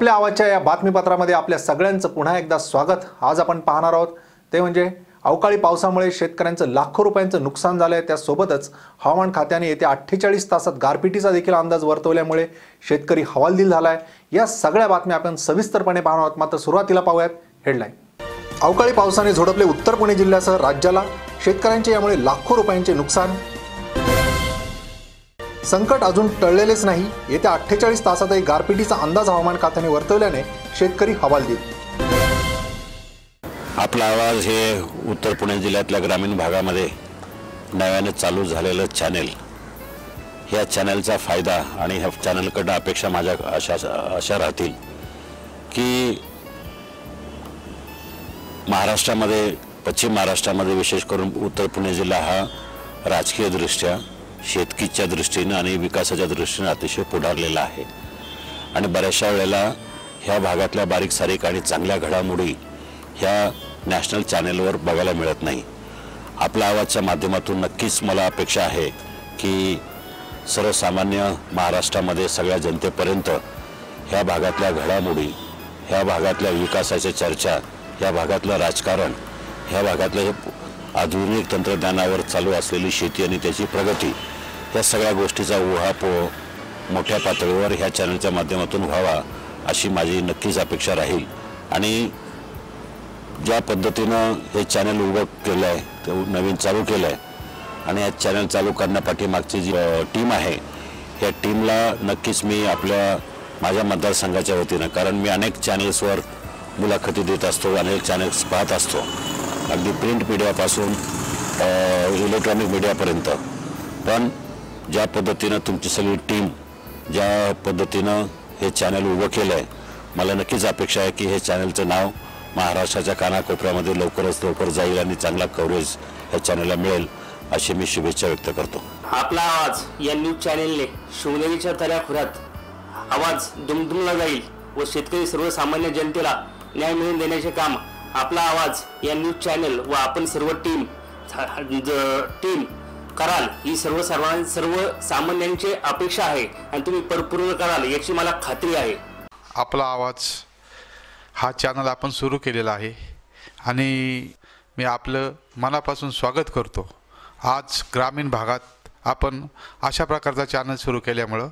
आपल्या आवाजच्या या बातमीपत्रामध्ये आपल्या सगळ्यांचं पुन्हा एकदा स्वागत. आज आपण पाहणार आहोत ते म्हणजे अवकाळी पावसामुळे शेतकऱ्यांचं लाखो रुपयांचं नुकसान झालं आहे त्यासोबतच हवामान खात्याने येत्या अठ्ठेचाळीस तासात गारपिटीचा देखील अंदाज वर्तवल्यामुळे शेतकरी हवालदिल झाला आहे या सगळ्या बातम्या आपण सविस्तरपणे पाहणार आहोत. मात्र सुरुवातीला पाहूयात हेडलाईन. अवकाळी पावसाने झोडपले उत्तर पुणे जिल्ह्यासह राज्याला. शेतकऱ्यांचे यामुळे लाखो रुपयांचे नुकसान संकट अजून टळलेलेच नाही. येत्या अठ्ठेचाळीस तासातही गारपिटीचा अंदाज हवामान खात्याने वर्तवल्याने शेतकरी हवाल देत आपला आवाज हे उत्तर पुणे जिल्ह्यातल्या ग्रामीण भागामध्ये नव्याने चालू झालेलं चॅनेल ह्या चॅनलचा फायदा आणि ह्या चॅनलकडनं अपेक्षा माझ्या अशा अशा राहतील की महाराष्ट्रामध्ये पश्चिम महाराष्ट्रामध्ये विशेष करून उत्तर पुणे जिल्हा हा राजकीयदृष्ट्या शेतकीच्या दृष्टीनं आणि विकासाच्या दृष्टीनं अतिशय पुढारलेला आहे. आणि बऱ्याचशा वेळेला ह्या भागातल्या बारीक सारीक आणि चांगल्या घडामोडी ह्या नॅशनल चॅनेलवर बघायला मिळत नाही. आपल्या आवाजच्या माध्यमातून नक्कीच मला अपेक्षा आहे की सर्वसामान्य महाराष्ट्रामध्ये सगळ्या जनतेपर्यंत ह्या भागातल्या घडामोडी ह्या भागातल्या विकासाच्या चर्चा ह्या भागातलं राजकारण ह्या भागातलं आधुनिक तंत्रज्ञानावर चालू असलेली शेती आणि त्याची प्रगती या सगळ्या गोष्टीचा उहापोह मोठ्या पातळीवर ह्या चॅनलच्या माध्यमातून व्हावा अशी माझी नक्कीच अपेक्षा राहील. आणि ज्या पद्धतीनं हे चॅनल उभं केलं आहे ते नवीन चालू केलं आहे आणि या चॅनल चालू करण्यापाठीमागची जी टीम आहे या टीमला नक्कीच मी आपल्या माझ्या मतदारसंघाच्या वतीनं कारण मी अनेक चॅनल्सवर मुलाखती देत असतो अनेक चॅनल्स पाहत असतो. अगदी प्रिंट मीडियापासून इलेक्ट्रॉनिक मीडियापर्यंत पण ज्या पद्धतीनं तुमची सगळी टीम ज्या पद्धतीनं हे चॅनल उभं केलं आहे मला नक्कीच अपेक्षा आहे की हे चॅनलचं नाव महाराष्ट्राच्या कानाकोपऱ्यामध्ये लवकरच लवकर जाईल आणि चांगला कव्हरेज ह्या चॅनलला मिळेल अशी मी शुभेच्छा व्यक्त करतो. आपला आवाज या न्यूज चॅनेलने शिवनेरीच्या तऱ्याखुऱ्यात आवाज दुमदुमला जाईल व शेतकरी सर्वसामान्य जनतेला न्याय मिळवून देण्याचे काम आपला आवाज या न्यूज चॅनल व आपण सर्व टीम टीम कराल ही सर्व सर्वां सर्व सामान्यांची अपेक्षा आहे आणि तुम्ही परिपूर्ण कराल याची मला खात्री आहे. आपला आवाज हा चॅनल आपण सुरू केलेला आहे आणि मी आपलं मनापासून स्वागत करतो. आज ग्रामीण भागात आपण अशा प्रकारचा चॅनल सुरू केल्यामुळं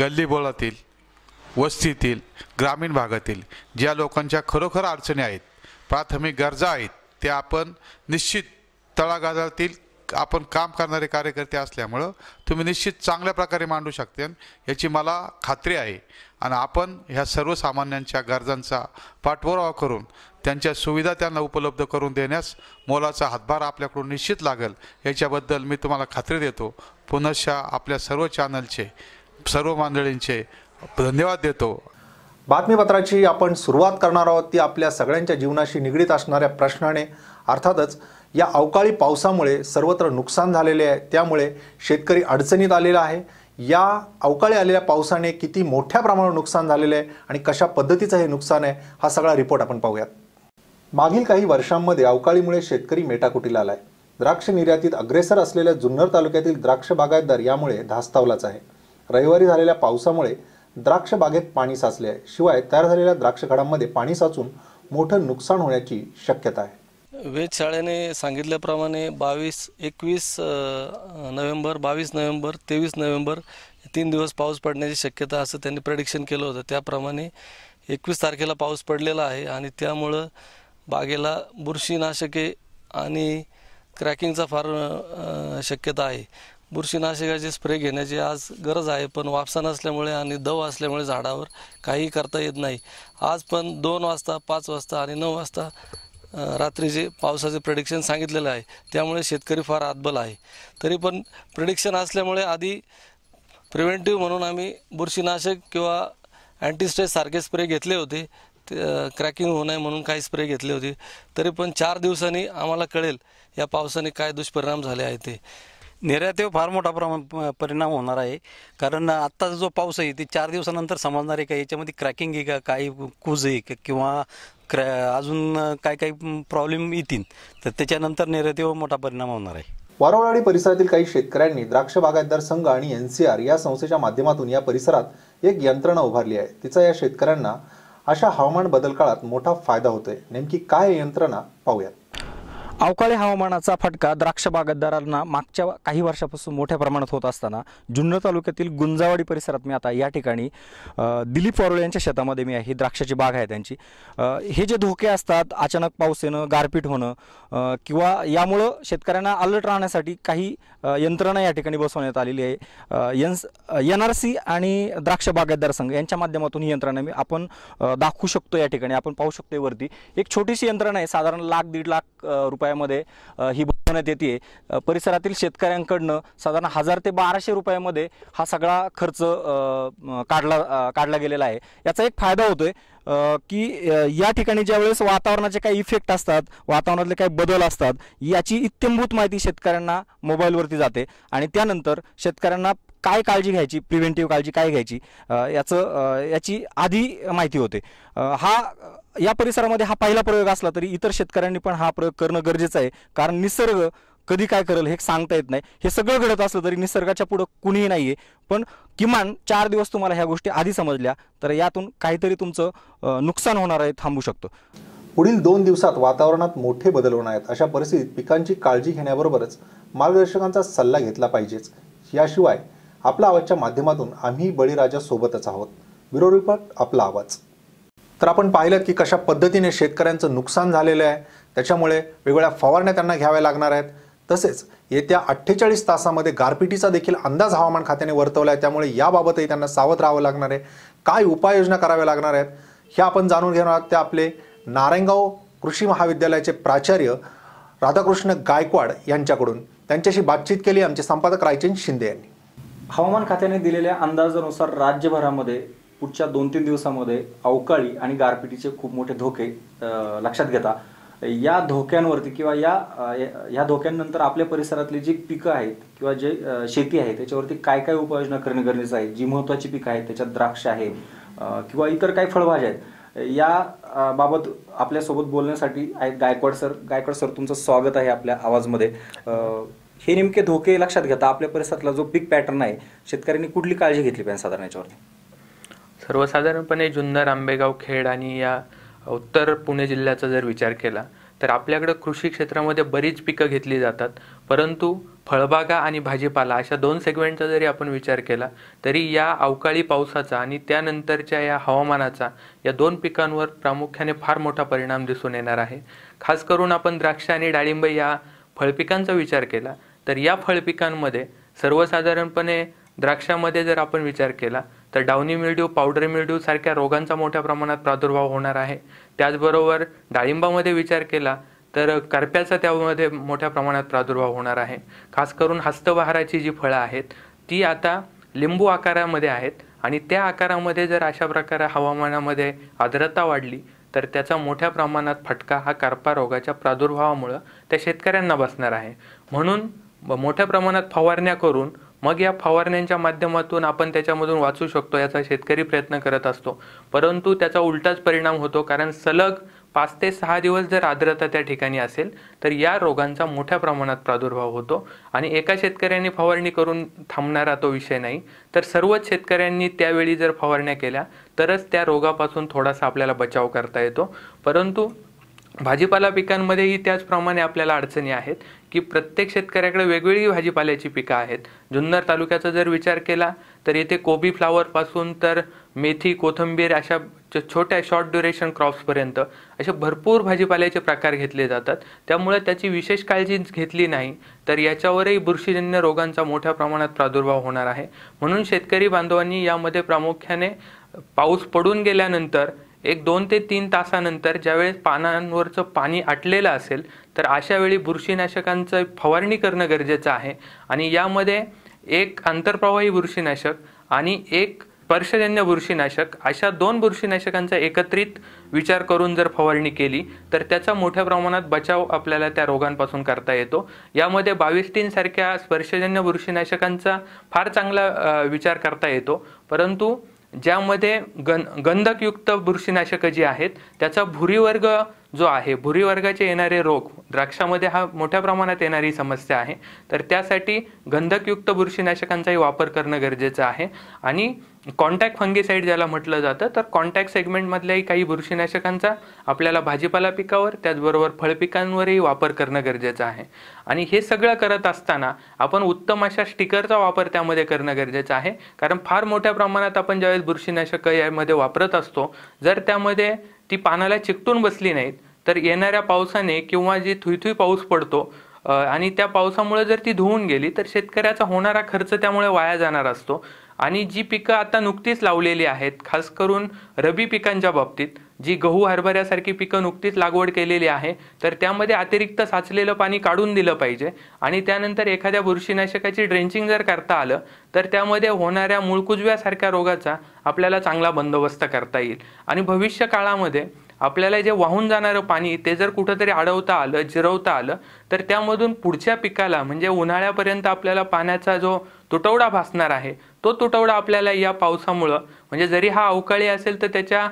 गल्लीबोळातील वस्तीतील ग्रामीण भागातील ज्या लोकांच्या खरोखर अडचणी आहेत प्राथमिक गरजा आहेत त्या आपण निश्चित तळागाळातील आपण काम करणारे कार्यकर्ते असल्यामुळं तुम्ही निश्चित चांगल्या प्रकारे मांडू शकते याची मला खात्री आहे. आणि आपण ह्या सर्वसामान्यांच्या गरजांचा पाठपुरावा करून त्यांच्या सुविधा त्यांना उपलब्ध करून देण्यास मोलाचा हातभार आपल्याकडून निश्चित लागेल याच्याबद्दल मी तुम्हाला खात्री देतो. पुनश्च आपल्या सर्व चॅनलचे सर्व मंडळींचे धन्यवाद देतो. बातमीपत्राची आपण सुरुवात करणार आहोत. ती आपल्या सगळ्यांच्या जीवनाशी निगडीत असणाऱ्या प्रश्नाने. अर्थातच या अवकाळी पावसामुळे सर्वत्र नुकसान झालेले आहे. त्यामुळे शेतकरी अडचणीत आलेला आहे. या अवकाळी आलेल्या पावसाने किती मोठ्या प्रमाणावर नुकसान झालेलं आहे आणि कशा पद्धतीचं हे नुकसान आहे हा सगळा रिपोर्ट आपण पाहूयात. मागील काही वर्षांमध्ये अवकाळीमुळे शेतकरी मेटाकुटीला आला आहे द्राक्ष निर्यातीत अग्रेसर असलेल्या जुन्नर तालुक्यातील द्राक्ष बागायतदार यामुळे धास्तावलाच आहे. रविवारी झालेल्या पावसामुळे द्राक्ष बागेत पाणी साचले आहे. शिवाय तयार झालेल्या द्राक्ष घडांमध्ये पाणी साचून मोठं नुकसान होण्याची शक्यता आहे. वेधशाळेने सांगितल्याप्रमाणे बावीस एकवीस नोव्हेंबर बावीस नोव्हेंबर तेवीस नोव्हेंबर तीन दिवस पाऊस पडण्याची शक्यता असं त्यांनी प्रडिक्शन केलं होतं. त्याप्रमाणे एकवीस तारखेला पाऊस पडलेला आहे आणि त्यामुळं बागेला बुरशीनाशके आणि क्रॅकिंगचा फार शक्यता आहे. बुरशीनाशकाचे स्प्रे घेण्याची आज गरज आहे पण वापसा नसल्यामुळे आणि दव असल्यामुळे झाडावर काही करता येत नाही. आज पण दोन वाजता पाच वाजता आणि नऊ वाजता रात्रीचे पावसाचे प्रेडिक्शन सांगितलेलं आहे त्यामुळे शेतकरी फार आतबल आहे. तरी पण प्रेडिक्शन असल्यामुळे आधी प्रिव्हेंटिव्ह म्हणून आम्ही बुरशीनाशक किंवा अँटीस्ट्रेस सारखे स्प्रे घेतले होते. ते क्रॅकिंग होऊ नये म्हणून काही स्प्रे घेतले होते. तरी पण चार दिवसांनी आम्हाला कळेल या पावसाने काय दुष्परिणाम झाले आहे ते. निर्यातीवर फार मोठा प्रमा परिणाम होणार आहे. कारण आत्ताचा जो पाऊस आहे ते चार दिवसानंतर समजणार आहे का याच्यामध्ये क्रॅकिंग आहे का? काही कूज आहे का? किंवा क्रॅ अजून काय काही प्रॉब्लेम येतील? तर त्याच्यानंतर निर्यातीवर मोठा परिणाम होणार आहे. वारवळाडी परिसरातील काही शेतकऱ्यांनी द्राक्ष बागायतदार संघ आणि एन सी आर या संस्थेच्या माध्यमातून या परिसरात एक यंत्रणा उभारली आहे. तिचा या शेतकऱ्यांना अशा हवामान बदल काळात मोठा फायदा होतोय. नेमकी काय यंत्रणा पाहूयात. अवकाळी हवामानाचा फटका द्राक्ष बागायतदारांना मागच्या काही वर्षापासून मोठ्या प्रमाणात होत असताना जुन्नर तालुक्यातील गुंजावाडी परिसरात मी आता या ठिकाणी दिलीप वारुळे यांच्या शेतामध्ये मी आहे. द्राक्षाची बाग आहे त्यांची. हे जे धोके असतात अचानक पाऊस येणं गारपीट होणं किंवा यामुळं शेतकऱ्यांना अलर्ट राहण्यासाठी काही यंत्रणा या ठिकाणी बसवण्यात आलेली आहे. एन एन आर सी आणि द्राक्ष बागायतदार संघ यांच्या माध्यमातून ही यंत्रणा मी आपण दाखवू शकतो या ठिकाणी. आपण पाहू शकतो वरती. एक छोटीशी यंत्रणा आहे. साधारण लाख दीड लाख रुपये रुपयामध्ये ही बनवण्यात येते परिसरातील शेतकऱ्यांकडनं साधारण हजार ते बाराशे रुपयामध्ये हा सगळा खर्च काढला काढला गेलेला आहे. याचा एक फायदा होतोय की या ठिकाणी ज्यावेळेस वातावरणाचे काही इफेक्ट असतात वातावरणातले काही बदल असतात याची इत्यंभूत माहिती शेतकऱ्यांना मोबाईलवरती जाते आणि त्यानंतर शेतकऱ्यांना काय काळजी घ्यायची प्रिव्हेंटिव्ह काळजी काय घ्यायची याचं याची आधी माहिती होते. हा या परिसरामध्ये हा पहिला प्रयोग असला तरी इतर शेतकऱ्यांनी पण हा प्रयोग करणं गरजेचं आहे. कारण निसर्ग कधी काय करेल हे सांगता येत नाही. हे सगळं घडत असलं तरी निसर्गाच्या पुढं कुणीही नाही आहे पण किमान चार दिवस तुम्हाला ह्या गोष्टी आधी समजल्या तर यातून काहीतरी तुमचं नुकसान होणार आहे थांबू शकतं. पुढील दोन दिवसात वातावरणात मोठे बदल होणार आहेत. अशा परिस्थितीत पिकांची काळजी घेण्याबरोबरच मार्गदर्शकांचा सल्ला घेतला पाहिजेच. याशिवाय आपला आवाजच्या माध्यमातून आम्ही बळीराजा सोबतच आहोत. ब्युरो रिपोर्ट आपला आवाज. तर आपण पाहिलं की कशा पद्धतीने शेतकऱ्यांचं नुकसान झालेलं आहे त्याच्यामुळे वेगवेगळ्या फवारण्या त्यांना घ्याव्या लागणार आहेत. तसेच येत्या अठ्ठेचाळीस तासामध्ये गारपिटीचा देखील अंदाज हवामान खात्याने वर्तवला आहे त्यामुळे याबाबतही त्यांना सावध राहावं लागणार आहे. काय उपाययोजना कराव्या लागणार आहेत हे आपण जाणून घेणार आहोत. ते आपले नारायणगाव कृषी महाविद्यालयाचे प्राचार्य राधाकृष्ण गायकवाड यांच्याकडून. त्यांच्याशी बातचीत केली आमचे संपादक रायचंद शिंदे यांनी. हवामान खात्याने दिलेल्या अंदाजानुसार राज्यभरामध्ये पुढच्या दोन तीन दिवसामध्ये अवकाळी आणि गारपिटीचे खूप मोठे धोके लक्षात घेता. या धोक्यांवरती किंवा या या- धोक्यांनंतर आपल्या परिसरातली जी पिकं आहेत किंवा जे शेती आहे त्याच्यावरती काय काय उपाययोजना करणे गरजेचं आहे? जी महत्त्वाची पिकं आहेत त्याच्यात द्राक्ष आहे किंवा इतर काही फळभाज्या आहेत या बाबत आपल्यासोबत बोलण्यासाठी आहेत गायकवाड सर. गायकवाड सर तुमचं स्वागत आहे आपल्या आवाजमध्ये. हे नेमके धोके लक्षात घेता आपल्या परिसरातला जो पीक पॅटर्न आहे शेतकऱ्यांनी कुठली काळजी घेतली पाहिजे साधारण याच्यावरती? सर्वसाधारणपणे जुन्नर आंबेगाव खेड आणि या उत्तर पुणे जिल्ह्याचा जर विचार केला तर आपल्याकडं कृषी क्षेत्रामध्ये बरीच पिकं घेतली जातात. परंतु फळबागा आणि भाजीपाला अशा दोन सेगमेंटचा जरी आपण विचार केला तरी या अवकाळी पावसाचा आणि त्यानंतरच्या या हवामानाचा या दोन पिकांवर प्रामुख्याने फार मोठा परिणाम दिसून येणार आहे. खास करून आपण द्राक्ष आणि डाळिंब या फळपिकांचा विचार केला तर या फळपिकांमध्ये सर्वसाधारणपणे द्राक्षामध्ये जर आपण विचार केला तर डाउनी मिल्ड्यू पावडर मिल्ड्यू सारख्या रोगांचा मोठ्या प्रमाणात प्रादुर्भाव होणार आहे. त्याचबरोबर डाळिंबामध्ये विचार केला तर करप्याचा त्यामध्ये मोठ्या प्रमाणात प्रादुर्भाव होणार आहे. खास करून हस्तबहाराची जी फळं आहेत ती आता लिंबू आकारामध्ये आहेत आणि त्या आकारामध्ये जर अशा प्रकारे हवामानामध्ये आर्द्रता वाढली तर त्याचा मोठ्या प्रमाणात फटका हा करपा रोगाच्या प्रादुर्भावामुळं त्या शेतकऱ्यांना बसणार आहे. म्हणून मोठ्या प्रमाणात फवारण्या करून मग या फवारण्यांच्या माध्यमातून आपण त्याच्यामधून वाचू शकतो याचा शेतकरी प्रयत्न करत असतो. परंतु त्याचा उलटाच परिणाम होतो कारण सलग पाच ते सहा दिवस जर आर्द्रता त्या ठिकाणी असेल तर या रोगांचा मोठ्या प्रमाणात प्रादुर्भाव होतो. आणि एका शेतकऱ्यांनी फवारणी करून थांबणारा तो विषय नाही. तर सर्वच शेतकऱ्यांनी त्यावेळी जर फवारण्या केल्या तरच त्या रोगापासून थोडासा आपल्याला बचाव करता येतो. परंतु भाजीपाला पिकांमध्येही त्याचप्रमाणे आपल्याला अडचणी आहेत की प्रत्येक शेतकऱ्याकडे वेगवेगळी भाजीपाल्याची पिकं आहेत. जुन्नर तालुक्याचा जर विचार केला तर येथे कोबी फ्लावरपासून तर मेथी कोथिंबीर अशा छोट्या शॉर्ट ड्युरेशन क्रॉप्सपर्यंत असे भरपूर भाजीपाल्याचे प्रकार घेतले जातात. त्यामुळे त्याची विशेष काळजी घेतली नाही तर याच्यावरही बुरशीजन्य रोगांचा मोठ्या प्रमाणात प्रादुर्भाव होणार आहे. म्हणून शेतकरी बांधवांनी यामध्ये प्रामुख्याने पाऊस पडून गेल्यानंतर एक दोन ते तीन तासानंतर ज्यावेळेस पानांवरचं पाणी आटलेलं असेल तर अशा वेळी बुरशीनाशकांचं फवारणी करणं गरजेचं आहे. आणि यामध्ये एक आंतरप्रवाही बुरशीनाशक आणि एक स्पर्शजन्य बुरशीनाशक अशा दोन बुरशीनाशकांचा एकत्रित विचार करून जर फवारणी केली तर त्याचा मोठ्या प्रमाणात बचाव आपल्याला त्या रोगांपासून करता येतो. यामध्ये बावीस तीन सारख्या स्पर्शजन्य बुरशीनाशकांचा फार चांगला विचार करता येतो. परंतु ज्यामध्ये गं गंधकयुक्त बुरशीनाशकं जी आहेत त्याचा भुरीवर्ग जो आहे भुरीवर्गाचे येणारे रोग द्राक्षामध्ये हा मोठ्या प्रमाणात येणारी समस्या आहे. तर त्यासाठी गंधकयुक्त बुरशीनाशकांचाही वापर करणं गरजेचं आहे. आणि कॉन्टॅक्ट फंगीसाईड ज्याला म्हटलं जातं तर कॉन्टॅक्ट सेगमेंटमधल्याही काही बुरशीनाशकांचा आपल्याला भाजीपाला पिकावर त्याचबरोबर फळपिकांवरही वापर करणं गरजेचं आहे. आणि हे सगळं करत असताना आपण उत्तम अशा स्टिकरचा वापर त्यामध्ये करणं गरजेचं आहे. कारण फार मोठ्या प्रमाणात आपण ज्यावेळेस बुरशीनाशकं यामध्ये वापरत असतो जर त्यामध्ये ती पानाला चिकटून बसली नाहीत तर येणाऱ्या पावसाने किंवा जी थुईथुई पाऊस पडतो आणि त्या पावसामुळे जर ती धुवून गेली तर शेतकऱ्याचा होणारा खर्च त्यामुळे वाया जाणार असतो. आणि जी पिकं आता नुकतीच लावलेली आहेत खास करून रबी पिकांच्या बाबतीत जी गहू हरभऱ्यासारखी पिकं नुकतीच लागवड केलेली आहे तर त्यामध्ये अतिरिक्त साचलेलं पाणी काढून दिलं पाहिजे. आणि त्यानंतर एखाद्या बुरशीनाशकाची ड्रेंचिंग जर करता आलं तर त्यामध्ये होणाऱ्या मूळकुजव्यासारख्या रोगाचा आपल्याला चांगला बंदोबस्त करता येईल. आणि भविष्य काळामध्ये आपल्याला जे वाहून जाणारं पाणी ते जर कुठंतरी अडवता आलं जिरवता आलं तर त्यामधून पुढच्या पिकाला म्हणजे उन्हाळ्यापर्यंत आपल्याला पाण्याचा जो तुटवडा भासणार आहे तो तुटवडा आपल्याला या पावसामुळं म्हणजे जरी हा अवकाळी असेल तर त्याच्या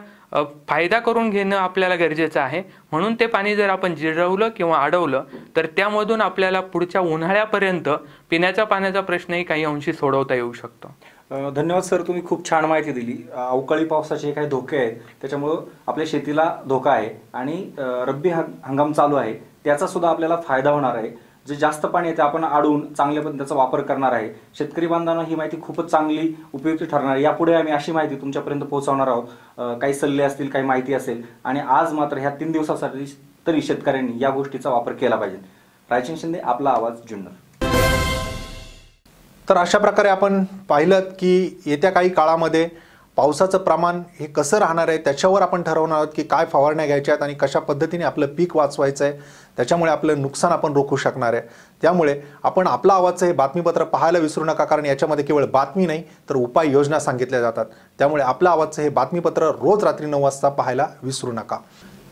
फायदा करून घेणं आपल्याला गरजेचं आहे. म्हणून ते पाणी जर आपण जिरवलं किंवा अडवलं तर त्यामधून आपल्याला पुढच्या उन्हाळ्यापर्यंत पिण्याच्या पाण्याचा प्रश्नही काही अंशी सोडवता येऊ शकतो. धन्यवाद सर तुम्ही खूप छान माहिती दिली. अवकाळी पावसाचे काही धोके आहेत त्याच्यामुळं आपल्या शेतीला धोका आहे आणि रब्बी हंगाम चालू आहे. त्याचा सुद्धा आपल्याला फायदा होणार आहे. जे जास्त पाणी आहे ते आपण आडून चांगल्या त्याचा वापर करणार आहे. शेतकरी बांधवांना ही माहिती खूपच चांगली उपयुक्त ठरणार आहे. यापुढे आम्ही अशी माहिती तुमच्यापर्यंत पोहोचवणार आहोत. काही सल्ले असतील काही माहिती असेल आणि आज मात्र ह्या तीन दिवसासाठी तरी शेतकऱ्यांनी या गोष्टीचा वापर केला पाहिजे. रायचंद शिंदे आपला आवाज जुन्नर. तर अशा प्रकारे आपण पाहिलं की येत्या काही काळामध्ये पावसाचं प्रमाण हे कसं राहणार आहे त्याच्यावर आपण ठरवणार आहोत की काय फवारण्या घ्यायच्या आहेत आणि कशा पद्धतीने आपलं पीक वाचवायचं आहे त्याच्यामुळे आपलं नुकसान आपण रोखू शकणार आहे. त्यामुळे आपण आपला आवाजचं हे बातमीपत्र पाहायला विसरू नका कारण याच्यामध्ये केवळ बातमी नाही तर उपाययोजना सांगितल्या जातात. त्यामुळे आपलं आवाजचं हे बातमीपत्र रोज रात्री नऊ वाजता पाहायला विसरू नका.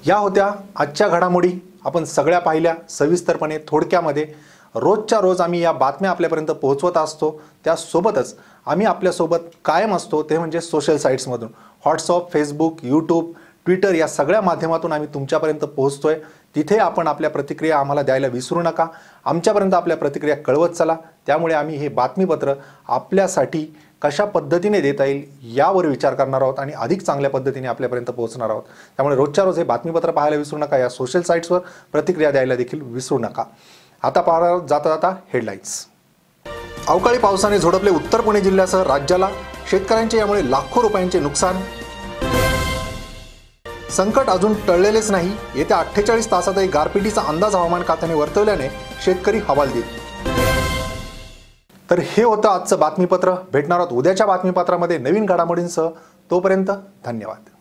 या होत्या आजच्या घडामोडी. आपण सगळ्या पाहिल्या सविस्तरपणे थोडक्यामध्ये. रोजच्या रोज आम्ही या बातम्या आपल्यापर्यंत पोहोचवत असतो. त्यासोबतच आम्ही आपल्यासोबत कायम असतो ते म्हणजे सोशल साईट्समधून व्हॉट्सअप फेसबुक यूट्यूब ट्विटर या सगळ्या माध्यमातून आम्ही तुमच्यापर्यंत पोहोचतो आहे तिथे आपण आपल्या प्रतिक्रिया आम्हाला द्यायला विसरू नका. आमच्यापर्यंत आपल्या प्रतिक्रिया कळवत चला. त्यामुळे आम्ही हे बातमीपत्र आपल्यासाठी कशा पद्धतीने देता येईल यावर विचार करणार आहोत आणि अधिक चांगल्या पद्धतीने आपल्यापर्यंत पोहोचणार आहोत. त्यामुळे रोजच्या रोज हे बातमीपत्र पाहायला विसरू नका. या सोशल साईट्सवर प्रतिक्रिया द्यायला देखील विसरू नका. आता पाहणार जाता जाता हेडलाईन्स अवकाळी पावसाने झोडपले उत्तर पुणे जिल्ह्यासह राज्याला. शेतकऱ्यांचे यामुळे लाखो रुपयांचे नुकसान. संकट अजून टळलेलेच नाही. येत्या अठ्ठेचाळीस तासातही गारपिटीचा अंदाज हवामान खात्याने वर्तवल्याने शेतकरी हवालदिल तर हे होतं आजचं बातमीपत्र. भेटणार आहोत उद्याच्या बातमीपत्रामध्ये नवीन घडामोडींसह. तोपर्यंत धन्यवाद.